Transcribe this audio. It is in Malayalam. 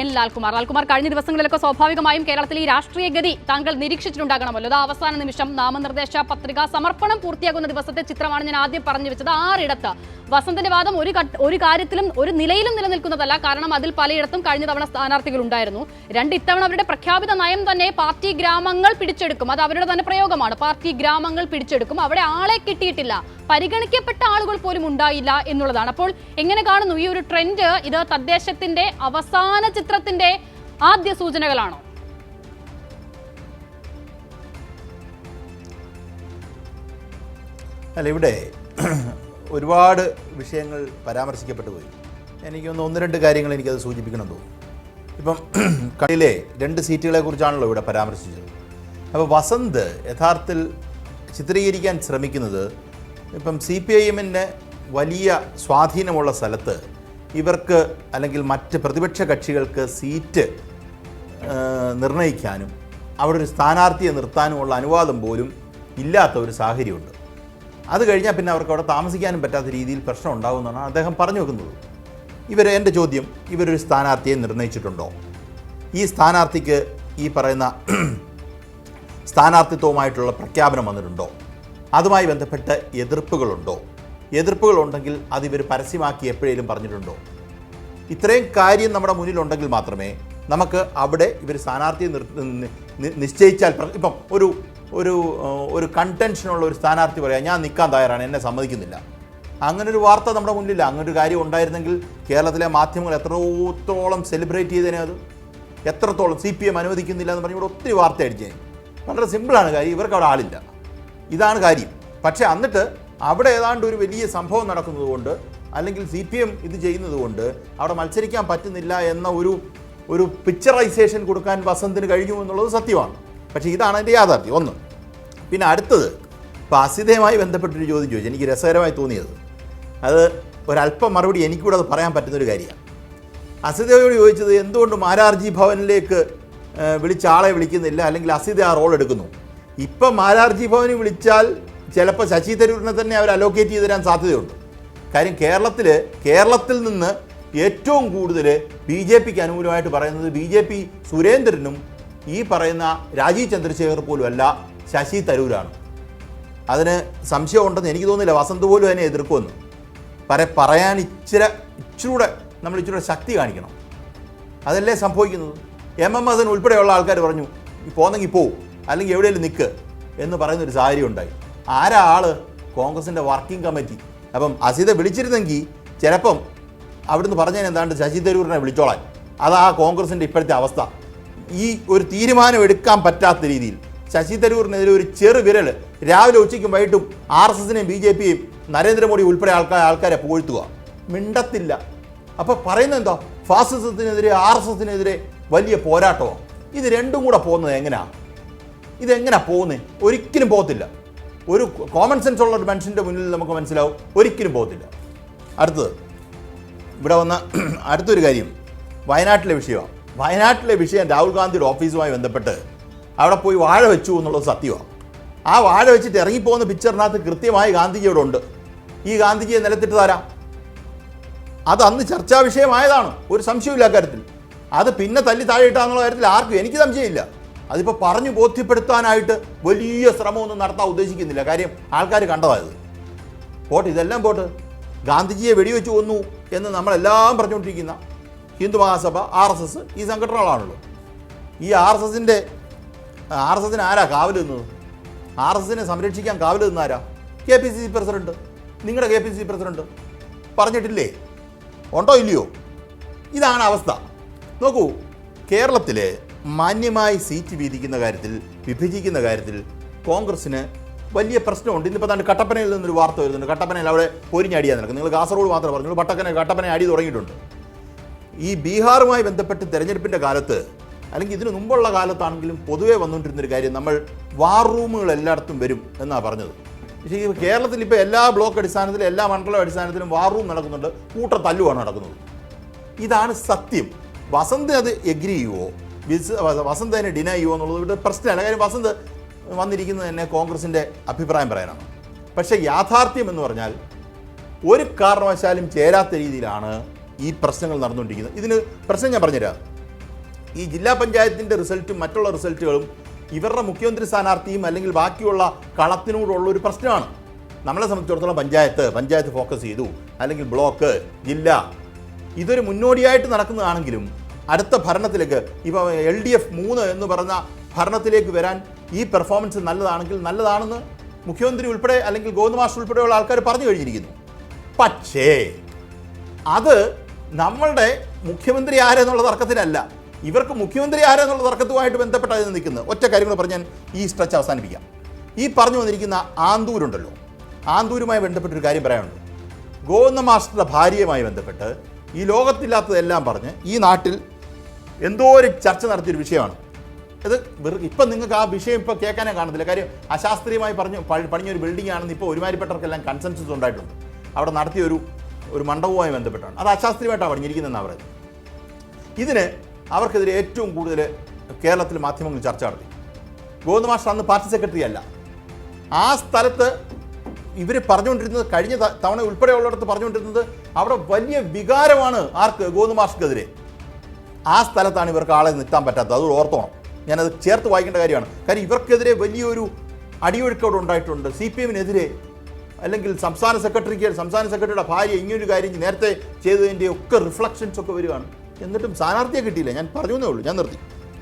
എൻ ലാൽകുമാർ. ലാൽകുമാർ കഴിഞ്ഞ ദിവസങ്ങളിലൊക്കെ സ്വാഭാവികമായും കേരളത്തിലെ ഈ രാഷ്ട്രീയ ഗതി താങ്കൾ നിരീക്ഷിച്ചിട്ടുണ്ടാകണമല്ലോ. അത് അവസാന നിമിഷം നാമനിർദ്ദേശ പത്രിക സമർപ്പണം പൂർത്തിയാകുന്ന ദിവസത്തെ ചിത്രമാണ് ഞാൻ ആദ്യം പറഞ്ഞു വെച്ചത്. ആറിടത്ത് വസന്തന്റെ വാദം ഒരു ഒരു കാര്യത്തിലും ഒരു നിലയിലും നിലനിൽക്കുന്നതല്ല. കാരണം അതിൽ പലയിടത്തും കഴിഞ്ഞ തവണ സ്ഥാനാർത്ഥികൾ ഉണ്ടായിരുന്നു. രണ്ട് ഇത്തവണ അവരുടെ പ്രഖ്യാപിത നയം തന്നെ പാർട്ടി ഗ്രാമങ്ങൾ പിടിച്ചെടുക്കും. അത് അവരുടെ തന്നെ പ്രയോഗമാണ്. പാർട്ടി ഗ്രാമങ്ങൾ പിടിച്ചെടുക്കും. അവിടെ ആളെ കിട്ടിയിട്ടില്ല. പരിഗണിക്കപ്പെട്ട ആളുകൾ പോലും ഉണ്ടായില്ല എന്നുള്ളതാണ്. അപ്പോൾ എങ്ങനെ കാണുന്നു ഈ ഒരു ട്രെൻഡ്? ഇത് തദ്ദേശത്തിന്റെ അവസാന ചിത്രത്തിന്റെ ആദ്യ സൂചനകളാണോ? അല്ല ഇവിടെ ഒരുപാട് വിഷയങ്ങൾ പരാമർശിക്കപ്പെട്ടു പോയി. എനിക്കൊന്ന് ഒന്ന് രണ്ട് കാര്യങ്ങൾ എനിക്കത് സൂചിപ്പിക്കണം തോന്നുന്നു. ഇപ്പം കളിയിലെ രണ്ട് സീറ്റുകളെ കുറിച്ചാണല്ലോ ഇവിടെ പരാമർശിച്ചത്. അപ്പോൾ വസന്ത് യഥാർത്ഥത്തിൽ ചിത്രീകരിക്കാൻ ശ്രമിക്കുന്നത് ഇപ്പം സി പി ഐ എമ്മിന്റെ വലിയ സ്വാധീനമുള്ള സ്ഥലത്ത് ഇവർക്ക് അല്ലെങ്കിൽ മറ്റ് പ്രതിപക്ഷ കക്ഷികൾക്ക് സീറ്റ് നിർണയിക്കാനും അവിടെ ഒരു സ്ഥാനാർത്ഥിയെ നിർത്താനുമുള്ള അനുവാദം പോലും ഇല്ലാത്ത ഒരു സാഹചര്യമുണ്ട്. അത് കഴിഞ്ഞാൽ പിന്നെ അവർക്ക് അവിടെ താമസിക്കാനും പറ്റാത്ത രീതിയിൽ പ്രശ്നം ഉണ്ടാകുമെന്നാണ് അദ്ദേഹം പറഞ്ഞു വെക്കുന്നത്. ഇവർ എന്റെ ചോദ്യം ഇവരൊരു സ്ഥാനാർത്ഥിയെ നിർണയിച്ചിട്ടുണ്ടോ? ഈ സ്ഥാനാർത്ഥിക്ക് ഈ പറയുന്ന സ്ഥാനാർത്ഥിത്വവുമായിട്ടുള്ള പ്രഖ്യാപനം വന്നിട്ടുണ്ടോ? അതുമായി ബന്ധപ്പെട്ട് എതിർപ്പുകളുണ്ടോ? എതിർപ്പുകളുണ്ടെങ്കിൽ അത് ഇവർ പരസ്യമാക്കി എപ്പോഴേലും പറഞ്ഞിട്ടുണ്ടോ? ഇത്രയും കാര്യം നമ്മുടെ മുന്നിലുണ്ടെങ്കിൽ മാത്രമേ നമുക്ക് അവിടെ ഇവർ സ്ഥാനാർത്ഥിയെ നിശ്ചയിച്ചാൽ ഇപ്പം ഒരു ഒരു ഒരു കണ്ടൻഷനുള്ള ഒരു സ്ഥാനാർത്ഥി പറയാം ഞാൻ നിൽക്കാൻ തയ്യാറാണ് എന്നെ സമ്മതിക്കുന്നില്ല. അങ്ങനെ ഒരു വാർത്ത നമ്മുടെ മുന്നിലില്ല. അങ്ങനൊരു കാര്യം ഉണ്ടായിരുന്നെങ്കിൽ കേരളത്തിലെ മാധ്യമങ്ങൾ എത്രത്തോളം സെലിബ്രേറ്റ് ചെയ്തേനെ അത്? എത്രത്തോളം സി പി എം അനുവദിക്കുന്നില്ല എന്ന് പറഞ്ഞ് ഇവിടെ ഒത്തിരി വാർത്ത അടിച്ചേ വളരെ സിമ്പിളാണ് കാര്യം. ഇവർക്ക് അവിടെ ആളില്ല. ഇതാണ് കാര്യം. പക്ഷേ എന്നിട്ട് അവിടെ ഏതാണ്ട് ഒരു വലിയ സംഭവം നടക്കുന്നതുകൊണ്ട് അല്ലെങ്കിൽ സി പി എം ഇത് ചെയ്യുന്നതുകൊണ്ട് അവിടെ മത്സരിക്കാൻ പറ്റുന്നില്ല എന്ന ഒരു ഒരു പിക്ചറൈസേഷൻ കൊടുക്കാൻ വസന്തിന് കഴിഞ്ഞു എന്നുള്ളത് സത്യമാണ്. പക്ഷേ ഇതാണ് അതിന്റെ യാഥാർത്ഥ്യം. ഒന്ന് പിന്നെ അടുത്തത് ഇപ്പോൾ അസിതയുമായി ബന്ധപ്പെട്ടൊരു ചോദ്യം ചോദിച്ചു. എനിക്ക് രസകരമായി തോന്നിയത്. അത് ഒരല്പം മറുപടി എനിക്കൂടെ അത് പറയാൻ പറ്റുന്നൊരു കാര്യമാണ്. അസിതയോട് ചോദിച്ചത് എന്തുകൊണ്ട് മാരാർജി ഭവനിലേക്ക് വിളിച്ച ആളെ വിളിക്കുന്നില്ല അല്ലെങ്കിൽ അസിത ആ റോൾ എടുക്കുന്നു. ഇപ്പം മാരാർജി ഭവനിൽ വിളിച്ചാൽ ചിലപ്പോൾ ശശി തരൂരിനെ തന്നെ അവർ അലോക്കേറ്റ് ചെയ്ത് തരാൻ സാധ്യതയുണ്ട്. കാര്യം കേരളത്തിൽ കേരളത്തിൽ നിന്ന് ഏറ്റവും കൂടുതൽ ബി ജെ പിക്ക് അനുകൂലമായിട്ട് പറയുന്നത് ബി ജെ പി സുരേന്ദ്രനും ഈ പറയുന്ന രാജീവ് ചന്ദ്രശേഖർ പോലുമല്ല ശശി തരൂരാണ്. അതിന് സംശയമുണ്ടെന്ന് എനിക്ക് തോന്നുന്നില്ല വസന്ത് പോലും അതിനെ എതിർക്കുമെന്ന്. പറ പറയാൻ ഇച്ചിരി ഇച്ചിരൂടെ നമ്മൾ ഇച്ചിരൂടെ ശക്തി കാണിക്കണം. അതല്ലേ സംഭവിക്കുന്നത്? എം എം ഹസൻ ഉൾപ്പെടെയുള്ള ആൾക്കാർ പറഞ്ഞു "ഈ പോന്നെങ്കിൽ പോവും അല്ലെങ്കിൽ എവിടെയെങ്കിലും നിൽക്ക് എന്ന് പറയുന്നൊരു സാഹചര്യം ഉണ്ടായി. ആരാ ആൾ കോൺഗ്രസിന്റെ വർക്കിംഗ് കമ്മിറ്റി? അപ്പം അസീത വിളിച്ചിരുന്നെങ്കിൽ ചിലപ്പം അവിടുന്ന് പറഞ്ഞതിന് എന്താണ്ട് ശശി തരൂരിനെ വിളിച്ചോളാൻ. അതാ കോൺഗ്രസിന്റെ ഇപ്പോഴത്തെ അവസ്ഥ. ഈ ഒരു തീരുമാനം എടുക്കാൻ പറ്റാത്ത രീതിയിൽ. ശശി തരൂരിനെതിരെ ഒരു ചെറു വിരൽ രാവിലെ ഉച്ചയ്ക്കും വൈകിട്ടും ആർ എസ് എസിനെയും ബി ജെ പിയും നരേന്ദ്രമോദി ഉൾപ്പെടെ ആൾക്കാർ ആൾക്കാരെ പുകഴ്ത്തുക. മിണ്ടത്തില്ല. അപ്പോൾ പറയുന്നത് എന്താ? ഫാസിസത്തിനെതിരെ ആർ എസ് എസിനെതിരെ വലിയ പോരാട്ടമോ. ഇത് രണ്ടും കൂടെ പോകുന്നത് എങ്ങനെയാണ് ഇതെങ്ങനെയാണ് പോകുന്നത് ഒരിക്കലും പോകത്തില്ല. ഒരു കോമൺ സെൻസ് ഉള്ള ഒരു മനുഷ്യന്റെ മുന്നിൽ നമുക്ക് മനസ്സിലാവും. ഒരിക്കലും പോകത്തില്ല. അടുത്തത്. ഇവിടെ വന്ന അടുത്തൊരു കാര്യം. വയനാട്ടിലെ വിഷയമാണ്. വയനാട്ടിലെ വിഷയം രാഹുൽ ഗാന്ധിയുടെ ഓഫീസുമായി ബന്ധപ്പെട്ട് അവിടെ പോയി വാഴ വെച്ചു എന്നുള്ളത് സത്യമാണ്. ആ വാഴ വെച്ചിട്ട് ഇറങ്ങിപ്പോകുന്ന പിക്ചറിനകത്ത് കൃത്യമായി ഗാന്ധിജി അവിടെ ഉണ്ട്. ഈ ഗാന്ധിജിയെ നിലത്തിട്ട് തരാം അത് അന്ന് ചർച്ചാ വിഷയമായതാണ്. ഒരു സംശയമില്ല അക്കാര്യത്തിൽ. അത് പിന്നെ തല്ലി താഴെയിട്ടാന്നുള്ള കാര്യത്തിൽ ആർക്കും എനിക്ക് സംശയമില്ല. അതിപ്പോൾ പറഞ്ഞു ബോധ്യപ്പെടുത്താനായിട്ട് വലിയ ശ്രമമൊന്നും നടത്താൻ ഉദ്ദേശിക്കുന്നില്ല. കാര്യം ആൾക്കാർ കണ്ടതായത്. പോട്ട് ഇതെല്ലാം പോട്ട് ഗാന്ധിജിയെ വെടിവെച്ച് കൊന്നു എന്ന് നമ്മളെല്ലാം പറഞ്ഞുകൊണ്ടിരിക്കുന്ന Hindu Mahasabha R S S ഈ സംഘടനകളാണല്ലോ ഈ ആർ എസ് എസിന്റെ ആർ എസ് എസിന് ആരാ കാവൽ നിന്നത്? ആർ എസ് എസിനെ സംരക്ഷിക്കാൻ കാവൽ നിന്നാരാ K P C C president. നിങ്ങളുടെ K P C C president പറഞ്ഞിട്ടില്ലേ? ഉണ്ടോ ഇല്ലയോ? ഇതാണ് അവസ്ഥ. നോക്കൂ കേരളത്തിൽ മാന്യമായി സീറ്റ് വീതിക്കുന്ന കാര്യത്തിൽ വിഭജിക്കുന്ന കാര്യത്തിൽ കോൺഗ്രസ്സിന് വലിയ പ്രശ്നമുണ്ട്. ഇന്നിപ്പോൾ തന്നെ കട്ടപ്പനയിൽ നിന്നൊരു വാർത്ത വരുന്നുണ്ട്. കട്ടപ്പനയിൽ അവിടെ പൊരിഞ്ഞടിയാൻ നടക്കും നിങ്ങൾ കാസർഗോഡ് മാത്രമേ പറഞ്ഞു പട്ടക്കനെ കട്ടപ്പന അടി തുടങ്ങിയിട്ടുണ്ട്. ഈ ബീഹാറുമായി ബന്ധപ്പെട്ട് തെരഞ്ഞെടുപ്പിന്റെ കാലത്ത് അല്ലെങ്കിൽ ഇതിനു മുമ്പുള്ള കാലത്താണെങ്കിലും പൊതുവേ വന്നുകൊണ്ടിരുന്നൊരു കാര്യം നമ്മൾ വാർ റൂമുകൾ എല്ലായിടത്തും വരും എന്നാണ് പറഞ്ഞത്. പക്ഷേ കേരളത്തിൽ ഇപ്പോൾ എല്ലാ ബ്ലോക്ക് അടിസ്ഥാനത്തിലും എല്ലാ മണ്ഡലം അടിസ്ഥാനത്തിലും വാർ റൂം നടക്കുന്നുണ്ട്. കൂട്ട തല്ലുവാണ് നടക്കുന്നത്. ഇതാണ് സത്യം. വസന്ത് അത് എഗ്രി ചെയ്യുമോ വിസ് വസന്ത് തന്നെ ഡിനൈ ചെയ്യുമോ എന്നുള്ളത് ഇവിടെ പ്രശ്നമല്ല. കാര്യം വസന്ത് വന്നിരിക്കുന്നത് തന്നെ കോൺഗ്രസിന്റെ അഭിപ്രായം പറയാനാണ്. പക്ഷേ യാഥാർത്ഥ്യം എന്ന് പറഞ്ഞാൽ ഒരു കാരണവശാലും ചേരാത്ത രീതിയിലാണ് ഈ പ്രശ്നങ്ങൾ നടന്നുകൊണ്ടിരിക്കുന്നത്. ഇതിന് പ്രശ്നം ഞാൻ പറഞ്ഞുതരാം. ഈ ജില്ലാ പഞ്ചായത്തിന്റെ റിസൾട്ടും മറ്റുള്ള റിസൾട്ടുകളും ഇവരുടെ മുഖ്യമന്ത്രി സ്ഥാനാർത്ഥിയും അല്ലെങ്കിൽ ബാക്കിയുള്ള കളത്തിനോടുള്ള ഒരു പ്രശ്നമാണ്. നമ്മളെ സംബന്ധിച്ചിടത്തോളം പഞ്ചായത്ത് പഞ്ചായത്ത് ഫോക്കസ് ചെയ്തു. അല്ലെങ്കിൽ ബ്ലോക്ക് ജില്ല ഇതൊരു മുന്നോടിയായിട്ട് നടക്കുന്നതാണെങ്കിലും അടുത്ത ഭരണത്തിലേക്ക് ഇപ്പോൾ എൽ ഡി എഫ് മൂന്ന് എന്ന് പറഞ്ഞ ഭരണത്തിലേക്ക് വരാൻ ഈ പെർഫോമൻസ് നല്ലതാണെങ്കിൽ നല്ലതാണെന്ന് മുഖ്യമന്ത്രി ഉൾപ്പെടെ അല്ലെങ്കിൽ ഗോവിന്ദ് മാസ്റ്റർ ഉൾപ്പെടെയുള്ള ആൾക്കാർ പറഞ്ഞു കഴിഞ്ഞിരിക്കുന്നു. പക്ഷേ അത് നമ്മളുടെ മുഖ്യമന്ത്രി ആരെന്നുള്ള തർക്കത്തിലല്ല. ഇവർക്ക് മുഖ്യമന്ത്രി ആരെന്നുള്ള തർക്കത്തുമായിട്ട് ബന്ധപ്പെട്ടാണ് നിൽക്കുന്നത്. ഒറ്റ കാര്യം കൂടെ പറഞ്ഞ് ഞാൻ ഈ സ്ട്രെച്ച് അവസാനിപ്പിക്കാം. ഈ പറഞ്ഞു വന്നിരിക്കുന്ന ആന്തൂരുണ്ടല്ലോ. ആന്തൂരുമായി ബന്ധപ്പെട്ടൊരു കാര്യം പറയാനുണ്ട്. ഗോവിന്ദ മാസ്റ്ററുടെ ഭാര്യയുമായി ബന്ധപ്പെട്ട് ഈ ലോകത്തില്ലാത്തതെല്ലാം പറഞ്ഞ് ഈ നാട്ടിൽ എന്തോ ഒരു ചർച്ച നടത്തിയൊരു വിഷയമാണ്. ഇത് വെറു ഇപ്പം നിങ്ങൾക്ക് ആ വിഷയം ഇപ്പോൾ കേൾക്കാനേ കാണത്തില്ല. കാര്യം അശാസ്ത്രീയമായി പറഞ്ഞു പണി- പണിഞ്ഞൊരു ബിൽഡിംഗ് ആണെന്ന് ഇപ്പോൾ ഒരുമാരിപ്പെട്ടവർക്കെല്ലാം കൺസെൻസസ് ഉണ്ടായിട്ടുണ്ട്. അവിടെ നടത്തിയ ഒരു ഒരു മണ്ഡപവുമായി ബന്ധപ്പെട്ടാണ്. അത് അശാസ്ത്രീയമായിട്ടാണ് പണിഞ്ഞിരിക്കുന്നതെന്ന് പറയുന്നത്. ഇതിന് അവർക്കെതിരെ ഏറ്റവും കൂടുതൽ കേരളത്തിൽ മാധ്യമങ്ങൾ ചർച്ച നടത്തി. ഗോവിന്ദ് മാസ്റ്റർ അന്ന് പാർട്ടി സെക്രട്ടറി അല്ല. ആ സ്ഥലത്ത് ഇവർ പറഞ്ഞുകൊണ്ടിരുന്നത് കഴിഞ്ഞ തവണ ഉൾപ്പെടെയുള്ളിടത്ത് പറഞ്ഞുകൊണ്ടിരുന്നത് അവിടെ വലിയ വികാരമാണ് ആർക്ക് ഗോവിന്ദ് മാസ്റ്റർക്കെതിരെ. ആ സ്ഥലത്താണ് ഇവർക്ക് ആളെ നിർത്താൻ പറ്റാത്തത്. അത് ഓർത്തോണം. ഞാനത് ചേർത്ത് വായിക്കേണ്ട കാര്യമാണ്. കാര്യം ഇവർക്കെതിരെ വലിയൊരു അടിയൊഴുക്ക് അവിടെ ഉണ്ടായിട്ടുണ്ട്. സി പി എമ്മിനെതിരെ അല്ലെങ്കിൽ സംസ്ഥാന സെക്രട്ടറിക്ക് സംസ്ഥാന സെക്രട്ടറിയുടെ ഭാര്യ ഇങ്ങനൊരു കാര്യം നേരത്തെ ചെയ്തതിന്റെ ഒക്കെ റിഫ്ലക്ഷൻസ് ഒക്കെ വരികയാണ്. എന്നിട്ടും സ്ഥാനാർത്ഥിയെ കിട്ടിയില്ല. ഞാൻ പറഞ്ഞു ഉള്ളൂ. ഞാൻ നിർത്തി.